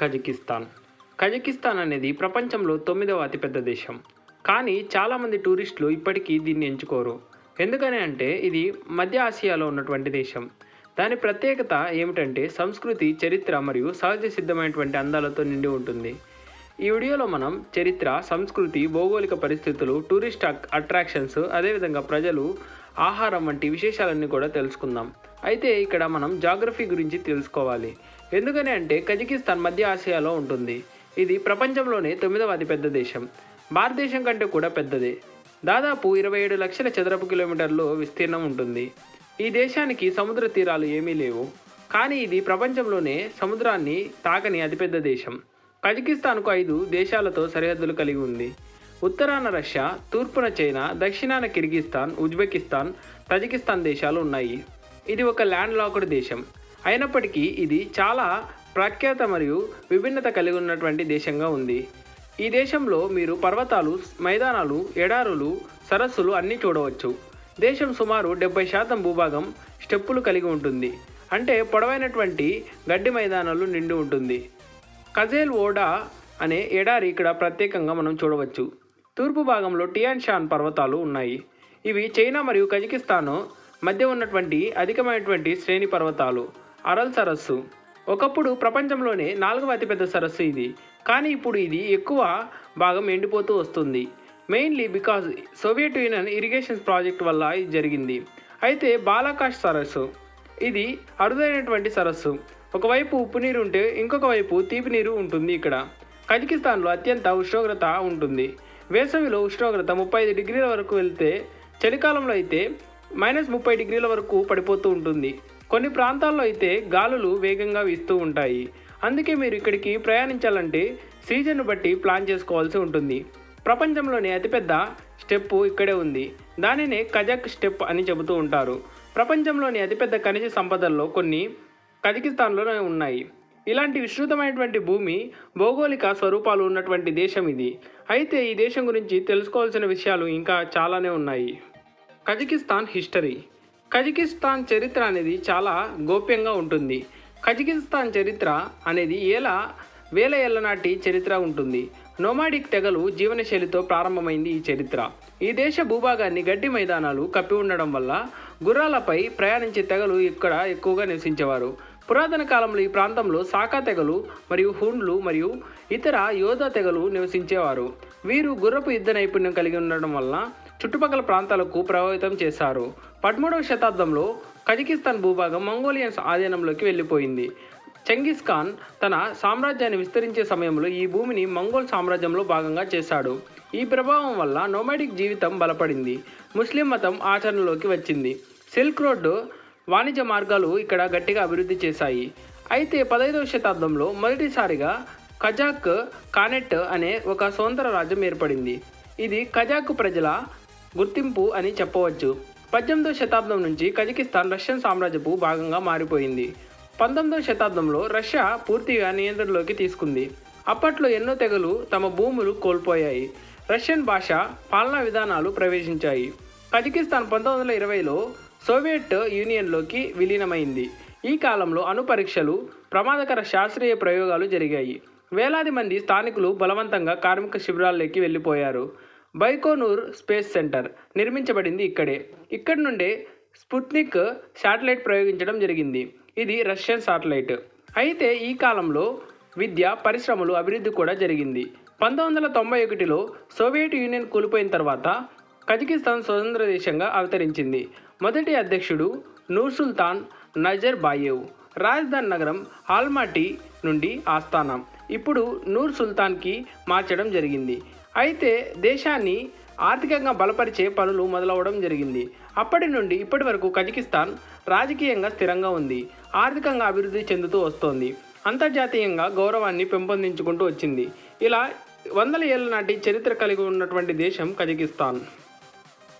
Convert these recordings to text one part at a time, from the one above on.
Kazakhstan. Kazakhstan అనేది ప్రపంచంలో తొమ్మిదవ అతిపెద్ద దేశం. కానీ చాలామంది టూరిస్టులు ఇప్పటికీ దీన్ని ఎంచుకోరు. ఎందుకని అంటే ఇది మధ్య ఆసియాలో ఉన్నటువంటి దేశం. దాని ప్రత్యేకత ఏమిటంటే సంస్కృతి చరిత్ర మరియు సహజ సిద్ధమైనటువంటి అందాలతో నిండి ఉంటుంది. ఈ వీడియోలో మనం చరిత్ర సంస్కృతి భౌగోళిక పరిస్థితులు టూరిస్ట్ అక్- అట్రాక్షన్స్ అదేవిధంగా ప్రజలు ఆహారం వంటి విశేషాలన్నీ కూడా తెలుసుకుందాం. అయితే ఇక్కడ మనం జాగ్రఫీ గురించి తెలుసుకోవాలి. ఎందుకని అంటే కజకిస్తాన్ మధ్య ఆసియాలో ఉంటుంది. ఇది ప్రపంచంలోనే తొమ్మిదవ అతిపెద్ద దేశం. భారతదేశం కంటే కూడా పెద్దదే. దాదాపు ఇరవై ఏడు లక్షల చదరపు కిలోమీటర్లు విస్తీర్ణం ఉంటుంది. ఈ దేశానికి సముద్ర తీరాలు ఏమీ లేవు. కానీ ఇది ప్రపంచంలోనే సముద్రాన్ని తాకని అతిపెద్ద దేశం. కజకిస్తాన్కు ఐదు దేశాలతో సరిహద్దులు కలిగి ఉంది. ఉత్తరాన రష్యా తూర్పున చైనా దక్షిణాన కిర్గిస్తాన్ ఉజ్బెకిస్తాన్ తజికిస్తాన్ దేశాలు ఉన్నాయి. ఇది ఒక ల్యాండ్ లాక్డ్ దేశం. అయినప్పటికీ ఇది చాలా ప్రఖ్యాత మరియు విభిన్నత కలిగి ఉన్నటువంటి దేశంగా ఉంది. ఈ దేశంలో మీరు పర్వతాలు మైదానాలు ఎడారులు సరస్సులు అన్నీ చూడవచ్చు. దేశం సుమారు డెబ్బై శాతం భూభాగం స్టెప్పులు కలిగి ఉంటుంది. అంటే పొడవైనటువంటి గడ్డి మైదానాలు నిండి ఉంటుంది. కజేల్ ఓడా అనే ఎడారి ఇక్కడ ప్రత్యేకంగా మనం చూడవచ్చు. తూర్పు భాగంలో టియాన్ షాన్ పర్వతాలు ఉన్నాయి. ఇవి చైనా మరియు కజకిస్తాన్ మధ్య ఉన్నటువంటి అధికమైనటువంటి శ్రేణి పర్వతాలు. అరల్ సరస్సు. ఒకప్పుడు ప్రపంచంలోనే నాలుగవ అతిపెద్ద సరస్సు ఇది. కానీ ఇప్పుడు ఇది ఎక్కువ భాగం ఎండిపోతూ వస్తుంది. Mainly because Soviet Union irrigation project వల్ల ఇది జరిగింది. అయితే బాలాకాష్ సరస్సు. ఇది అరుదైనటువంటి సరస్సు. ఒకవైపు ఉప్పు నీరు ఉంటే ఇంకొక వైపు తీపి నీరు ఉంటుంది ఇక్కడ. కజకిస్తాన్లో అత్యంత ఉష్ణోగ్రత ఉంటుంది. వేసవిలో ఉష్ణోగ్రత ముప్పై ఐదు డిగ్రీల వరకు వెళ్తే చలికాలంలో అయితే మైనస్ ముప్పై డిగ్రీల వరకు పడిపోతూ ఉంటుంది. కొన్ని ప్రాంతాల్లో అయితే గాలులు వేగంగా వీస్తూ ఉంటాయి. అందుకే మీరు ఇక్కడికి ప్రయాణించాలంటే సీజన్ బట్టి ప్లాన్ చేసుకోవాల్సి ఉంటుంది. ప్రపంచంలోని అతిపెద్ద స్టెప్ ఇక్కడే ఉంది. దానినే కజక్ స్టెప్ అని చెబుతూ ఉంటారు. ప్రపంచంలోని అతిపెద్ద ఖనిజ సంపదల్లో కొన్ని కజకిస్తాన్లోనే ఉన్నాయి. ఇలాంటి విస్తృతమైనటువంటి భూమి భౌగోళిక స్వరూపాలు ఉన్నటువంటి దేశం ఇది. అయితే ఈ దేశం గురించి తెలుసుకోవాల్సిన విషయాలు ఇంకా చాలానే ఉన్నాయి. Kazakhstan history. కజకిస్తాన్ చరిత్ర అనేది చాలా గోప్యంగా ఉంటుంది. కజకిస్తాన్ చరిత్ర అనేది ఏల వేల ఏళ్ళనాటి చరిత్ర ఉంటుంది. నోమాడిక్ తెగలు జీవనశైలితో ప్రారంభమైంది ఈ చరిత్ర. ఈ దేశ భూభాగాన్ని గడ్డి మైదానాలు కప్పి ఉండడం వల్ల గుర్రాలపై ప్రయాణించే తెగలు ఇక్కడ ఎక్కువగా నివసించేవారు. పురాతన కాలంలో ఈ ప్రాంతంలో సాకా తెగలు మరియు హూండ్లు మరియు ఇతర యోధా తెగలు నివసించేవారు. వీరు గుర్రపు యుద్ధ నైపుణ్యం కలిగి ఉండడం వల్ల చుట్టుపక్కల ప్రాంతాలకు ప్రభావితం చేశారు. పదమూడవ శతాబ్దంలో కజకిస్తాన్ భూభాగం మంగోలియన్స్ ఆధీనంలోకి వెళ్ళిపోయింది. చెంగిస్ ఖాన్ తన సామ్రాజ్యాన్ని విస్తరించే సమయంలో ఈ భూమిని మంగోల్ సామ్రాజ్యంలో భాగంగా చేశాడు. ఈ ప్రభావం వల్ల నోమాడిక్ జీవితం బలపడింది. ముస్లిం మతం ఆచరణలోకి వచ్చింది. సిల్క్ రోడ్డు వాణిజ్య మార్గాలు ఇక్కడ గట్టిగా అభివృద్ధి చేశాయి. అయితే పదహైదవ శతాబ్దంలో మొదటిసారిగా కజాక్ కానెట్ అనే ఒక స్వతంత్ర రాజ్యం ఏర్పడింది. ఇది కజాక్ ప్రజల గుర్తింపు అని చెప్పవచ్చు. పద్దెనిమిదవ శతాబ్దం నుంచి కజకిస్తాన్ రష్యన్ సామ్రాజ్యపు భాగంగా మారిపోయింది. పంతొమ్మిదవ శతాబ్దంలో రష్యా పూర్తిగా నియంత్రణలోకి తీసుకుంది. అప్పట్లో ఎన్నో తెగలు తమ భూములు కోల్పోయాయి. రష్యన్ భాష పాలనా విధానాలు ప్రవేశించాయి. కజకిస్తాన్ పంతొమ్మిది వందల ఇరవైలో సోవియట్ యూనియన్లోకి విలీనమైంది. ఈ కాలంలో అణు పరీక్షలు ప్రమాదకర శాస్త్రీయ ప్రయోగాలు జరిగాయి. వేలాది మంది స్థానికులు బలవంతంగా కార్మిక శిబిరాల్లోకి వెళ్ళిపోయారు. బైకోనూర్ స్పేస్ సెంటర్ నిర్మించబడింది ఇక్కడే. ఇక్కడి నుండే స్పుత్నిక్ శాటిలైట్ ప్రయోగించడం జరిగింది. ఇది రష్యన్ శాటిలైట్. అయితే ఈ కాలంలో విద్య పరిశ్రమలు అభివృద్ధి కూడా జరిగింది. పంతొమ్మిది వందల తొంభై ఒకటిలో సోవియట్ యూనియన్ కూలిపోయిన తర్వాత కజకిస్తాన్ స్వతంత్ర దేశంగా అవతరించింది. మొదటి అధ్యక్షుడు నూర్ సుల్తాన్ నజర్ బాయేవ్. రాజధాని నగరం ఆల్మాటీ నుండి ఆస్థానం. ఇప్పుడు నూర్ సుల్తాన్కి మార్చడం జరిగింది. అయితే దేశాన్ని ఆర్థికంగా బలపరిచే పనులు మొదలవడం జరిగింది. అప్పటి నుండి ఇప్పటి వరకు కజకిస్తాన్ రాజకీయంగా స్థిరంగా ఉంది. ఆర్థికంగా అభివృద్ధి చెందుతూ వస్తోంది. అంతర్జాతీయంగా గౌరవాన్ని పెంపొందించుకుంటూ వచ్చింది. ఇలా వందల ఏళ్ళ నాటి చరిత్ర కలిగి ఉన్నటువంటి దేశం కజకిస్తాన్.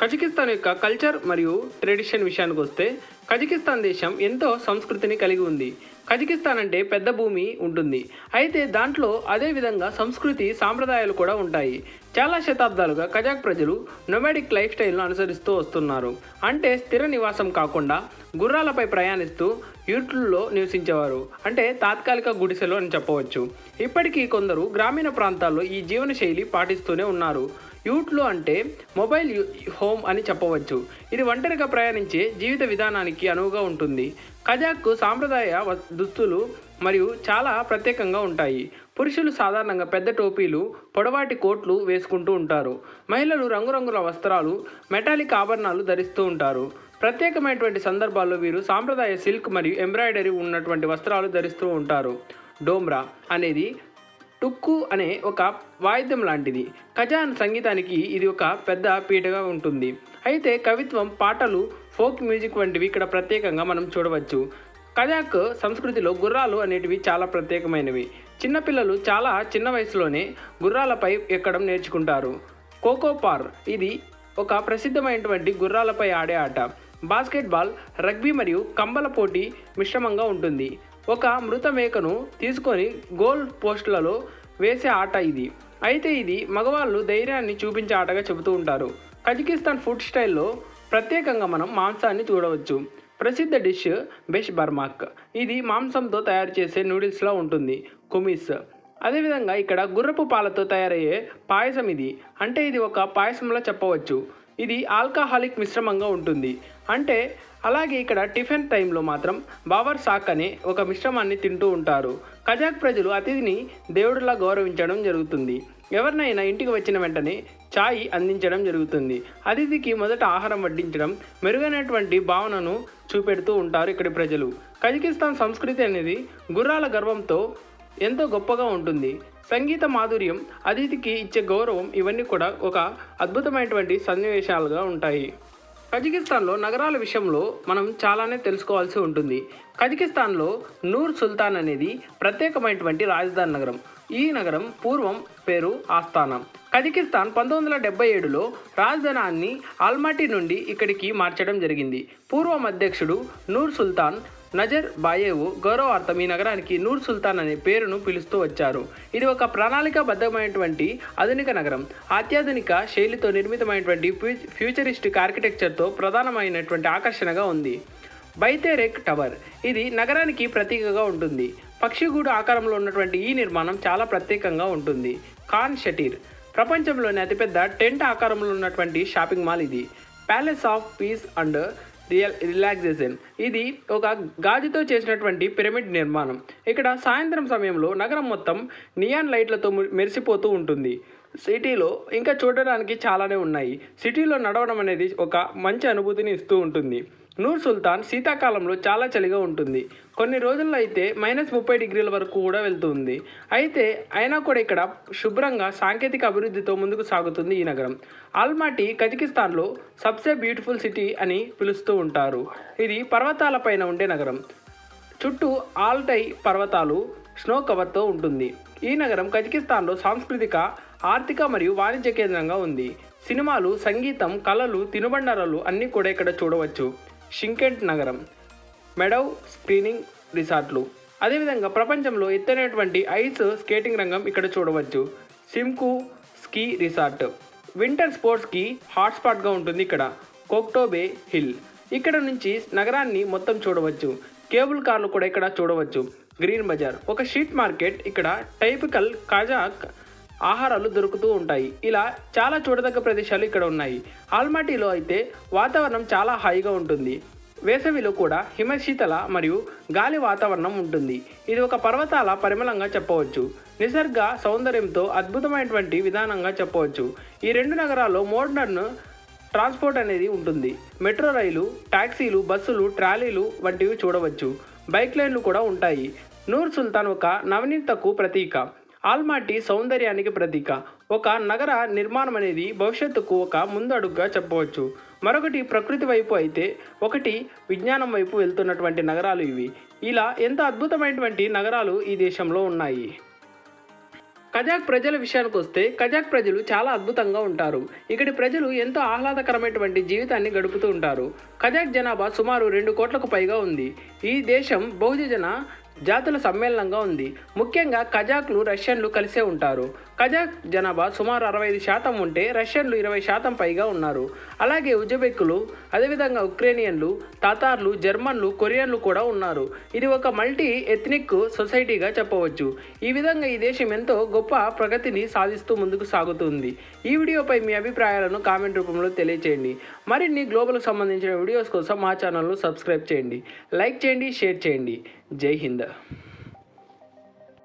కజకిస్తాన్ యొక్క కల్చర్ మరియు ట్రెడిషన్ విషయానికి వస్తే కజకిస్తాన్ దేశం ఎంతో సంస్కృతిని కలిగి ఉంది. కజకిస్తాన్ అంటే పెద్ద భూమి ఉంటుంది. అయితే దాంట్లో అదే విధంగా సంస్కృతి సాంప్రదాయాలు కూడా ఉంటాయి. చాలా శతాబ్దాలుగా కజాక్ ప్రజలు నొమాడిక్ లైఫ్ స్టైల్ను అనుసరిస్తూ వస్తున్నారు. అంటే స్థిర నివాసం కాకుండా గుర్రాలపై ప్రయాణిస్తూ యూట్లలో నివసించేవారు. అంటే తాత్కాలిక గుడిసెలు అని చెప్పవచ్చు. ఇప్పటికీ కొందరు గ్రామీణ ప్రాంతాల్లో ఈ జీవనశైలి పాటిస్తూనే ఉన్నారు. యూట్లు అంటే మొబైల్ హోమ్ అని చెప్పవచ్చు. ఇది ఒంటరిగా ప్రయాణించే జీవిత విధానానికి అనువుగా ఉంటుంది. కజాక్ సాంప్రదాయ దుస్తులు మరియు చాలా ప్రత్యేకంగా ఉంటాయి. పురుషులు సాధారణంగా పెద్ద టోపీలు పొడవాటి కోట్లు వేసుకుంటూ ఉంటారు. మహిళలు రంగురంగుల వస్త్రాలు మెటాలిక్ ఆభరణాలు ధరిస్తూ ఉంటారు. ప్రత్యేకమైనటువంటి సందర్భాల్లో వీరు సాంప్రదాయ సిల్క్ మరియు ఎంబ్రాయిడరీ ఉన్నటువంటి వస్త్రాలు ధరిస్తూ ఉంటారు. డోమ్రా అనేది టుక్కు అనే ఒక వాయిద్యం లాంటిది. ఖజాన్ సంగీతానికి ఇది ఒక పెద్ద పీటగా ఉంటుంది. అయితే కవిత్వం పాటలు ఫోక్ మ్యూజిక్ వంటివి ఇక్కడ ప్రత్యేకంగా మనం చూడవచ్చు. కజాక్ సంస్కృతిలో గుర్రాలు అనేటివి చాలా ప్రత్యేకమైనవి. చిన్నపిల్లలు చాలా చిన్న వయసులోనే గుర్రాలపై ఎక్కడం నేర్చుకుంటారు. కోకోపార్ ఇది ఒక ప్రసిద్ధమైనటువంటి గుర్రాలపై ఆడే ఆట. బాస్కెట్బాల్ రగ్బీ మరియు కంబల పోటీ మిశ్రమంగా ఉంటుంది. ఒక మృత మేకను తీసుకొని గోల్ పోస్టులలో వేసే ఆట ఇది. అయితే ఇది మగవాళ్ళు ధైర్యాన్ని చూపించే ఆటగా చెబుతూ ఉంటారు. కజకిస్తాన్ ఫుడ్ స్టైల్లో ప్రత్యేకంగా మనం మాంసాన్ని చూడవచ్చు. ప్రసిద్ధ డిష్ బెష్ బర్మాక్. ఇది మాంసంతో తయారు చేసే నూడిల్స్లా ఉంటుంది. కుమిస్. అదేవిధంగా ఇక్కడ గుర్రపు పాలతో తయారయ్యే పాయసం ఇది. అంటే ఇది ఒక పాయసంలా చెప్పవచ్చు. ఇది ఆల్కహాలిక్ మిశ్రమంగా ఉంటుంది. అంటే అలాగే ఇక్కడ టిఫిన్ టైంలో మాత్రం బావర్ సాక్ అనే ఒక మిశ్రమాన్ని తింటూ ఉంటారు. కజాక్ ప్రజలు అతిథిని దేవుడిలా గౌరవించడం జరుగుతుంది. ఎవరినైనా ఇంటికి వచ్చిన వెంటనే ఛాయ్ అందించడం జరుగుతుంది. అతిథికి మొదట ఆహారం వడ్డించడం మెరుగైనటువంటి భావనను చూపెడుతూ ఉంటారు ఇక్కడి ప్రజలు. కజకిస్తాన్ సంస్కృతి అనేది గుర్రాల గర్వంతో ఎంతో గొప్పగా ఉంటుంది. సంగీత మాధుర్యం అతిథికి ఇచ్చే గౌరవం ఇవన్నీ కూడా ఒక అద్భుతమైనటువంటి సన్నివేశాలుగా ఉంటాయి. కజకిస్తాన్లో నగరాల విషయంలో మనం చాలానే తెలుసుకోవాల్సి ఉంటుంది. కజకిస్తాన్లో నూర్ సుల్తాన్ అనేది ప్రత్యేకమైనటువంటి రాజధాని నగరం. ఈ నగరం పూర్వం పేరు ఆస్థానం. కజకిస్తాన్ పంతొమ్మిది వందల డెబ్బై ఏడులో రాజధానాన్ని ఆల్మాటీ నుండి ఇక్కడికి మార్చడం జరిగింది. పూర్వం అధ్యక్షుడు నూర్ సుల్తాన్ నజర్ బాయేవు గౌరవార్థం ఈ నగరానికి నూర్ సుల్తాన్ అనే పేరును పిలుస్తూ వచ్చారు. ఇది ఒక ప్రణాళికాబద్ధమైనటువంటి ఆధునిక నగరం. అత్యాధునిక శైలితో నిర్మితమైనటువంటి ఫ్యూ- ఫ్యూచరిస్టిక్ ఆర్కిటెక్చర్తో ప్రధానమైనటువంటి ఆకర్షణగా ఉంది. Baiterek tower. ఇది నగరానికి ప్రతీకగా ఉంటుంది. పక్షిగూడు ఆకారంలో ఉన్నటువంటి ఈ నిర్మాణం చాలా ప్రత్యేకంగా ఉంటుంది. ఖాన్ షటీర్. ప్రపంచంలోని అతిపెద్ద టెంట్ ఆకారంలో ఉన్నటువంటి షాపింగ్ మాల్ ఇది. Palace of Peace and real relaxation. ఇది ఒక గాజుతో చేసినటువంటి పిరమిడ్ నిర్మాణం. ఇక్కడ సాయంత్రం సమయంలో నగరం మొత్తం నియాన్ లైట్లతో మెరిసిపోతూ ఉంటుంది. సిటీలో ఇంకా చూడడానికి చాలానే ఉన్నాయి. సిటీలో నడవడం అనేది ఒక మంచి అనుభూతిని ఇస్తూ ఉంటుంది. నూర్ సుల్తాన్ శీతాకాలంలో చాలా చలిగా ఉంటుంది. కొన్ని రోజుల్లో అయితే మైనస్ ముప్పై డిగ్రీల వరకు కూడా వెళ్తుంది. అయితే అయినా కూడా ఇక్కడ శుభ్రంగా సాంకేతిక అభివృద్ధితో ముందుకు సాగుతుంది ఈ నగరం. ఆల్మాటీ కజకిస్తాన్లో సబ్సే బ్యూటిఫుల్ సిటీ అని పిలుస్తూ ఉంటారు. ఇది పర్వతాలపైన ఉండే నగరం. చుట్టూ ఆల్టై పర్వతాలు స్నో కవర్తో ఉంటుంది. ఈ నగరం కజకిస్తాన్లో సాంస్కృతిక ఆర్థిక మరియు వాణిజ్య కేంద్రంగా ఉంది. సినిమాలు సంగీతం కళలు తినుబండారాలు అన్నీ కూడా ఇక్కడ చూడవచ్చు. షింకెంట్ నగరం మెడవ్ స్క్రీనింగ్ రిసార్ట్లు. అదేవిధంగా ప్రపంచంలో ఎత్తైనటువంటి ఐస్ స్కేటింగ్ రంగం ఇక్కడ చూడవచ్చు. సిమ్కు స్కీ రిసార్ట్. వింటర్ స్పోర్ట్స్కి హాట్స్పాట్గా ఉంటుంది ఇక్కడ. Koktobe Hill. ఇక్కడ నుంచి నగరాన్ని మొత్తం చూడవచ్చు. కేబుల్ కార్లు కూడా ఇక్కడ చూడవచ్చు. Green Bazaar. ఒక షీట్ మార్కెట్ ఇక్కడ టైపికల్ కాజాక్ ఆహారాలు దొరుకుతూ ఉంటాయి. ఇలా చాలా చూడదగ్గ ప్రదేశాలు ఇక్కడ ఉన్నాయి. ఆల్మాటీలో అయితే వాతావరణం చాలా హాయిగా ఉంటుంది. వేసవిలో కూడా హిమశీతల మరియు గాలి వాతావరణం ఉంటుంది. ఇది ఒక పర్వతాల పరిమళంగా చెప్పవచ్చు. నిసర్గ సౌందర్యంతో అద్భుతమైనటువంటి విధానంగా చెప్పవచ్చు. ఈ రెండు నగరాల్లో మోడర్న్ ట్రాన్స్పోర్ట్ అనేది ఉంటుంది. మెట్రో రైలు టాక్సీలు బస్సులు ట్రాలీలు వంటివి చూడవచ్చు. బైక్ లైన్లు కూడా ఉంటాయి. నూర్ సుల్తాన్ ఒక నవనీతకు ప్రతీక. ఆల్మాటి సౌందర్యానికి ప్రతీక. ఒక నగర నిర్మాణం అనేది భవిష్యత్తుకు ఒక ముందడుగుగా చెప్పవచ్చు. మరొకటి ప్రకృతి వైపు అయితే ఒకటి విజ్ఞానం వైపు వెళ్తున్నటువంటి నగరాలు ఇవి. ఇలా ఎంత అద్భుతమైనటువంటి నగరాలు ఈ దేశంలో ఉన్నాయి? కజాక్ ప్రజల విషయానికి వస్తే కజాక్ ప్రజలు చాలా అద్భుతంగా ఉంటారు. ఇక్కడి ప్రజలు ఎంతో ఆహ్లాదకరమైనటువంటి జీవితాన్ని గడుపుతూ ఉంటారు. కజాక్ జనాభా సుమారు రెండు కోట్లకు పైగా ఉంది. ఈ దేశం బహుజన జాతుల సమ్మేళనంగా ఉంది. ముఖ్యంగా కజాక్లు రష్యన్లు కలిసే ఉంటారు. కజాక్ జనాభా సుమారు అరవై ఐదు శాతం ఉంటే రష్యన్లు ఇరవై శాతం పైగా ఉన్నారు. అలాగే ఉజ్బెక్కులు అదేవిధంగా ఉక్రేనియన్లు తాతార్లు జర్మన్లు కొరియన్లు కూడా ఉన్నారు. ఇది ఒక మల్టీ ఎథ్నిక్ సొసైటీగా చెప్పవచ్చు. ఈ విధంగా ఈ దేశం ఎంతో గొప్ప ప్రగతిని సాధిస్తూ ముందుకు సాగుతుంది. ఈ వీడియోపై మీ అభిప్రాయాలను కామెంట్ రూపంలో తెలియచేయండి. మరిన్ని గ్లోబల్కి సంబంధించిన వీడియోస్ కోసం మా ఛానల్ను సబ్స్క్రైబ్ చేయండి. లైక్ చేయండి షేర్ చేయండి. జై హింద్.